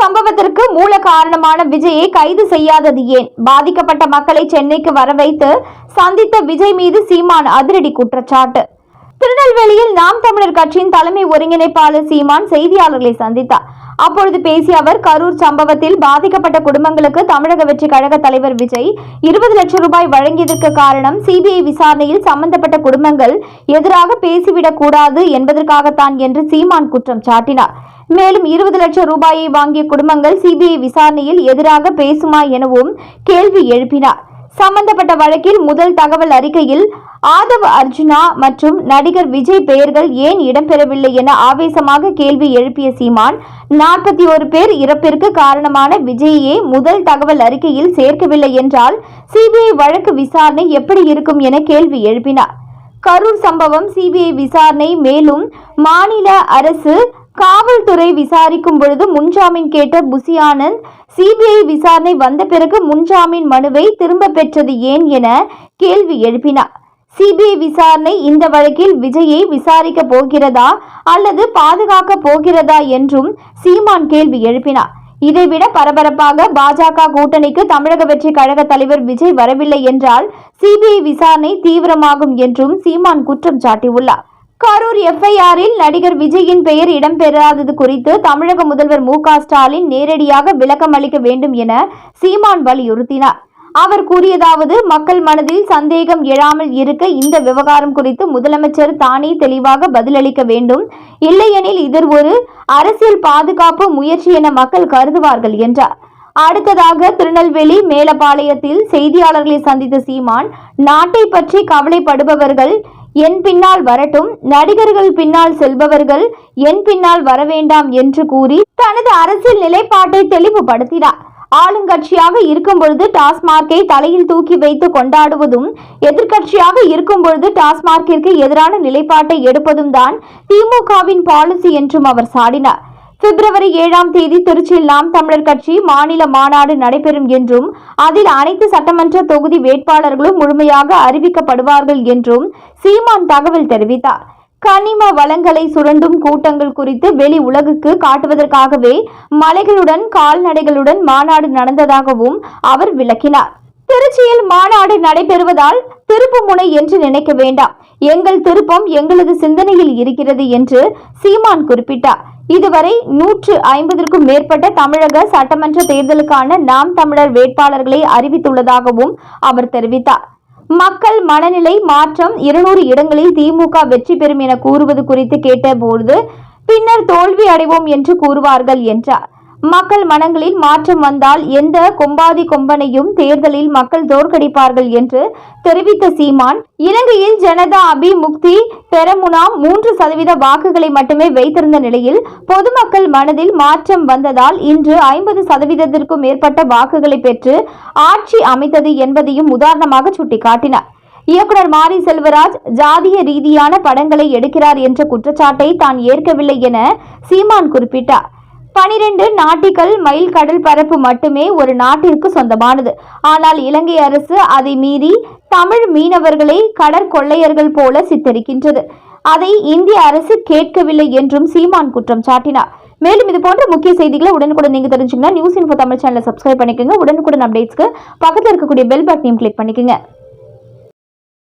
சம்பவத்திற்கு மூல காரணமான விஜயை கைது செய்யாதது ஏன்? பாதிக்கப்பட்ட மக்களை சென்னைக்கு வர வைத்து சந்தித்த விஜய் மீது சீமான் அதிரடி குற்றச்சாட்டு. திருநெல்வேலியில் நாம் தமிழர் கட்சியின் தலைமை ஒருங்கிணைப்பாளர் சீமான் செய்தியாளர்களை சந்தித்தார். அப்பொழுது பேசிய அவர் கரூர் சம்பவத்தில் பாதிக்கப்பட்ட குடும்பங்களுக்கு தமிழக வெற்றி கழக தலைவர் விஜய் இருபது லட்சம் ரூபாய் வழங்கியதற்கு காரணம் சிபிஐ விசாரணையில் சம்பந்தப்பட்ட குடும்பங்கள் எதிராக பேசிவிடக் கூடாது என்பதற்காகத்தான் என்று சீமான் குற்றம் சாட்டினார். மேலும் இருபது லட்சம் ரூபாயை வாங்கிய குடும்பங்கள் சிபிஐ விசாரணையில் எதிராக பேசுமா எனவும் கேள்வி எழுப்பினார். சம்பந்தப்பட்ட வழக்கில் முதல் தகவல் அறிக்கையில் ஆதவ் அர்ஜுனா மற்றும் நடிகர் விஜய் பெயர்கள் ஏன் இடம்பெறவில்லை என ஆவேசமாக கேள்வி எழுப்பிய சீமான் நாற்பத்தி ஒரு பேர் இறப்பிற்கு காரணமான விஜய்யே முதல் தகவல் அறிக்கையில் சேர்க்கவில்லை என்றால் சிபிஐ வழக்கு விசாரணை எப்படி இருக்கும் என கேள்வி எழுப்பினார். கரூர் சம்பவம் சிபிஐ விசாரணை மேலும் மாநில அரசு காவல்துறை விசாரிக்கும் பொழுது முன்ஜாமீன் கேட்ட புசி ஆனந்த் சிபிஐ விசாரணை வந்த பிறகு முன்ஜாமீன் மனுவை திரும்ப பெற்றது ஏன் என கேள்வி எழுப்பினார். சிபிஐ விசாரணை இந்த வழக்கில் விஜயை விசாரிக்க போகிறதா அல்லது பாதுகாக்க போகிறதா என்றும் சீமான் கேள்வி எழுப்பினார். இதைவிட பரபரப்பாக பாஜக கூட்டணிக்கு தமிழக வெற்றி கழக தலைவர் விஜய் வரவில்லை என்றால் சிபிஐ விசாரணை தீவிரமாகும் என்றும் சீமான் குற்றம் சாட்டியுள்ளார். கரூர் எஃப்ஐஆரில் நடிகர் விஜயின் பெயர் இடம்பெறாதது குறித்து தமிழக முதல்வர் மு ஸ்டாலின் நேரடியாக விளக்கம் அளிக்க வேண்டும் என சீமான் வலியுறுத்தினார். அவர் கூறியதாவது மக்கள் மனதில் சந்தேகம் எழாமல் இருக்க இந்த விவகாரம் குறித்து முதலமைச்சர் தானே தெளிவாக பதிலளிக்க வேண்டும். இல்லையெனில் இது ஒரு அரசியல் பாதுகாப்பு முயற்சி என மக்கள் கருதுவார்கள் என்றார். அடுத்ததாக திருநெல்வேலி மேலப்பாளையத்தில் செய்தியாளர்களை சந்தித்த சீமான் நாட்டை பற்றி கவலைப்படுபவர்கள் என் பின்னால் வரட்டும் நடிகர்கள் பின்னால் செல்பவர்கள் என் பின்னால் வர வேண்டாம் என்று கூறி தனது அரசியல் நிலைப்பாட்டை தெளிவுபடுத்தினார். ஆளுங்கட்சியாக இருக்கும் பொழுது டாஸ்மார்க்கை தலையில் தூக்கி வைத்து கொண்டாடுவதும் எதிர்கட்சியாக இருக்கும் பொழுது டாஸ்மார்க்கிற்கு எதிரான நிலைப்பாட்டை எடுப்பதும் தான் திமுகவின் பாலிசி என்றும் அவர் சாடினார். பிப்ரவரி ஏழாம் தேதி திருச்சியில் நாம் தமிழர் கட்சி மாநில மாநாடு நடைபெறும் என்றும் அதில் அனைத்து சட்டமன்ற தொகுதி வேட்பாளர்களும் முழுமையாக அறிவிக்கப்படுவார்கள் என்றும் சீமான் தகவல் தெரிவித்தார். கனிம வளங்களை சுரண்டும் கூட்டங்கள் குறித்து வெளி உலகுக்கு காட்டுவதற்காகவே மலைகளுடன் கால்நடைகளுடன் மாநாடு நடந்ததாகவும் அவர் விளக்கினார். திருச்சியில் மாநாடு நடைபெறுவதால் திருப்புமுனை என்று நினைக்க வேண்டாம். எங்கள் திருப்பம் எங்களது சிந்தனையில் இருக்கிறது என்று சீமான் குறிப்பிட்டார். இதுவரை நூற்று ஐம்பதற்கும் மேற்பட்ட தமிழக சட்டமன்ற தேர்தலுக்கான நாம் தமிழர் வேட்பாளர்களை அறிவித்துள்ளதாகவும் அவர் தெரிவித்தார். மக்கள் மனநிலை மாற்றம் இருநூறு இடங்களில் திமுக வெற்றி பெறும் என கூறுவது குறித்து கேட்டபோது பின்னர் தோல்வி அடைவோம் என்று கூறுவார்கள் என்றார். மக்கள் மனங்களில் மாற்றம் வந்தால் எந்த கொம்பாதி கொம்பனையும் தேர்தலில் மக்கள் தோற்கடிப்பார்கள் என்று தெரிவித்த சீமான் இலங்கையில் ஜனதா அபிமுக்தி பெரமுனா மூன்று சதவீத வாக்குகளை மட்டுமே வைத்திருந்த நிலையில் பொதுமக்கள் மனதில் மாற்றம் வந்ததால் இன்று ஐம்பது சதவீதத்திற்கும் மேற்பட்ட வாக்குகளை பெற்று ஆட்சி அமைத்தது என்பதையும் உதாரணமாக சுட்டிக்காட்டினார். இயக்குனர் மாரி செல்வராஜ் ஜாதிய ரீதியான படங்களை எடுக்கிறார் என்ற குற்றச்சாட்டை தான் ஏற்கவில்லை என சீமான் குறிப்பிட்டார். பனிரெண்டு நாட்டிக்கல் மைல் கடல் பரப்பு மட்டுமே ஒரு நாட்டிற்கு சொந்தமானது. ஆனால் இலங்கை அரசு அதை மீறி தமிழ் மீனவர்களை கடற்கொள்ளையர்கள் போல சித்தரிக்கின்றது. அதை இந்திய அரசு கேட்கவில்லை என்றும் சீமான் குற்றம் சாட்டினார். மேலும் இது போன்ற முக்கிய செய்திகளை உடனுக்குடன் நீங்க தெரிஞ்சுக்கணும் நியூஸ் இன்ஃபோ தமிழ் சேனலை சப்ஸ்கிரைப் பண்ணிக்கோங்க. உடனுக்குடன் அப்டேட்ஸ்க்கு பக்கத்தில் இருக்கக்கூடிய பெல் பட்டனையும் கிளிக் பண்ணிக்கோங்க.